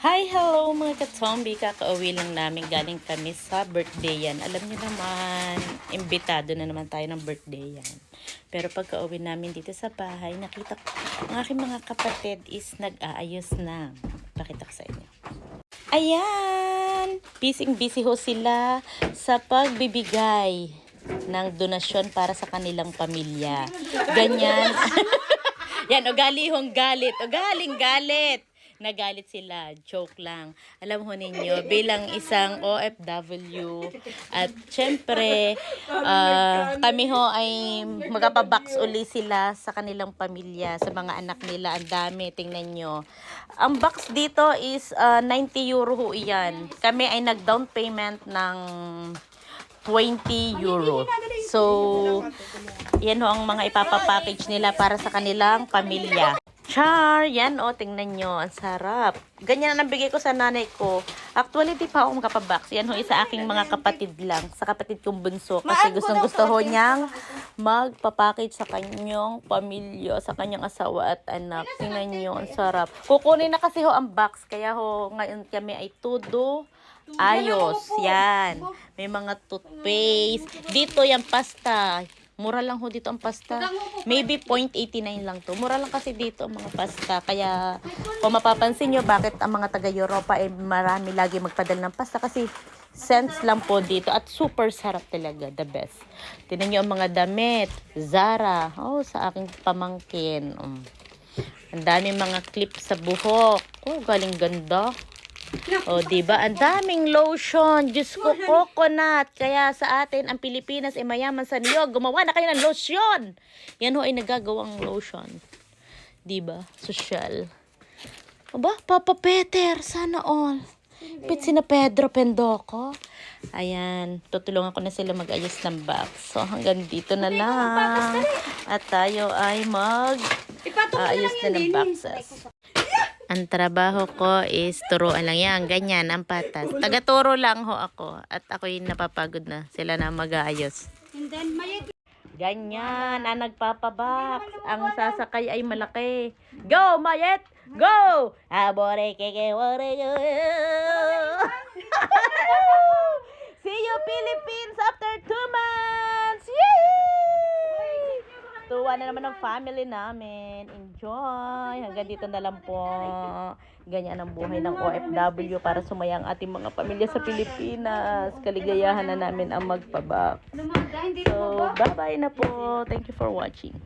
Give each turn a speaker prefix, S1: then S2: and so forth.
S1: Hi, hello mga katombi. Kakauwi lang namin. Galing kami sa birthday yan. Alam niyo naman, imbitado na naman tayo ng birthday yan. Pero pagka-uwi namin dito sa bahay, nakita ko, ang aking mga kapatid is nag-aayos na. Pakita ko sa inyo. Ayan! Busy-busy ho sila sa pagbibigay ng donasyon para sa kanilang pamilya. Ganyan. Yan, ugali hong galit. Ugaling galit. Nagalit sila. Joke lang. Alam ho ninyo, bilang isang OFW, at syempre, ah, kami ho ay magapabox uli sila sa kanilang pamilya, sa mga anak nila. Ang dami, tingnan nyo. Ang box dito is ah, 90 euro ho iyan. Kami ay nag-down payment ng 20 euro. So, yan ho ang mga ipapapackage nila para sa kanilang pamilya. Char! Yan o, tingnan nyo. Ang sarap. Ganyan ang nabigay ko sa nanay ko. Actually, di pa ako makapabox. Yan ho, isa aking mga kapatid lang. Sa kapatid kong bunso. Kasi gustong gusto ho niyang magpapackage sa kanyang pamilya, sa kanyang asawa at anak. Tingnan nyo, ang sarap. Kukunin na kasi ho ang box. Kaya ho, ngayon kami ay tudo. Ayos, yan. May mga toothpaste. Dito yung pasta. Mura lang ho dito ang pasta. Maybe 0.89 lang to. Mura lang kasi dito ang mga pasta. Kaya kung mapapansin nyo, bakit ang mga taga-Europa ay marami lagi magpadala ng pasta. Kasi cents lang po dito. At super sarap talaga. The best. Tinan nyo ang mga damit. Zara. Oh, sa aking pamangkin. Um. Ang dami mga clip sa buhok. Oh, galing ganda. O, di ba? Ang daming lotion. Diyos ko, coconut. Kaya sa atin, ang Pilipinas ay mayaman sa niyog. Gumawa na kayo ng lotion. Yan ho ay nagagawang lotion. Di ba? Social. Aba, Papa Peter, sana all. Pit si na Pedro Pendoco. Ayan, tutulungan ko na sila mag-ayos ng box. So, hanggang dito na lang. At tayo ay mag ayos na ng boxes. Ang trabaho ko is turuan lang yan. Ganyan, ang patas. Taga-turo lang ho ako. At ako'y napapagod na. Sila na mag-aayos. Ganyan, ang nagpapabox. Ang sasakay ay malaki. Go, Mayet! Go! Abore keke wore See Tuwa na naman ang family namin. Enjoy! Hanggang dito na lang po. Ganyan ang buhay ng OFW para sumaya ang ating mga pamilya sa Pilipinas. Kaligayahan na namin ang magpabak. So, bye-bye na po. Thank you for watching.